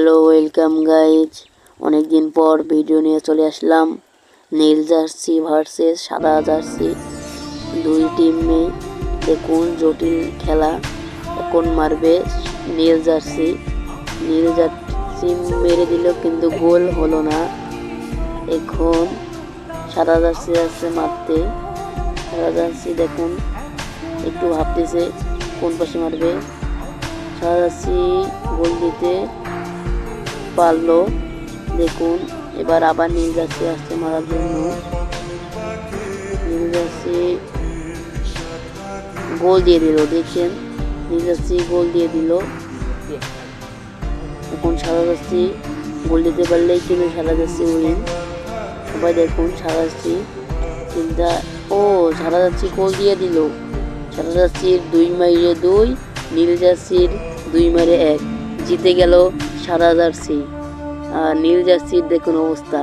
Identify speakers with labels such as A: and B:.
A: Hello, welcome guys. অনেকদিন পর video নিয়ে চলে আসলাম। নীল জার্সি ভার্সেস সাদা জার্সি। দুই টিমে দেখুন, জটিল খেলা। এখন মারবে নীল জার্সি। নীল জার্সি মেরে দিল কিন্তু গোল হলো না। এখন সাদা জার্সি আছে মারতে। সাদা জার্সি দেখুন, একটু ভাবতেছে কোন পাশে মারবে। সাদা জার্সি গোল দিতে পারল। দেখুন, এবার আবার নীল জার্সি আসছে মারার জন্য। নীল জার্সি গোল দিয়ে দিল, দেখছেন? নীল জার্সি গোল দিয়ে দিল। এখন সাদা জার্সি গোল দিতে পারলেই কিন্তু সাদা জার্সি উইন। সবাই দেখুন, সাদা জার্সি চিন্তা ও, সাদা জার্সি গোল দিয়ে দিল। সাদা জার্সির দুই মাইরে দুই, নীল জার্সির দুই মাইরে এক। জিতে গেল সাদা জার্সি আর নীল জার্সির দেখুন অবস্থা।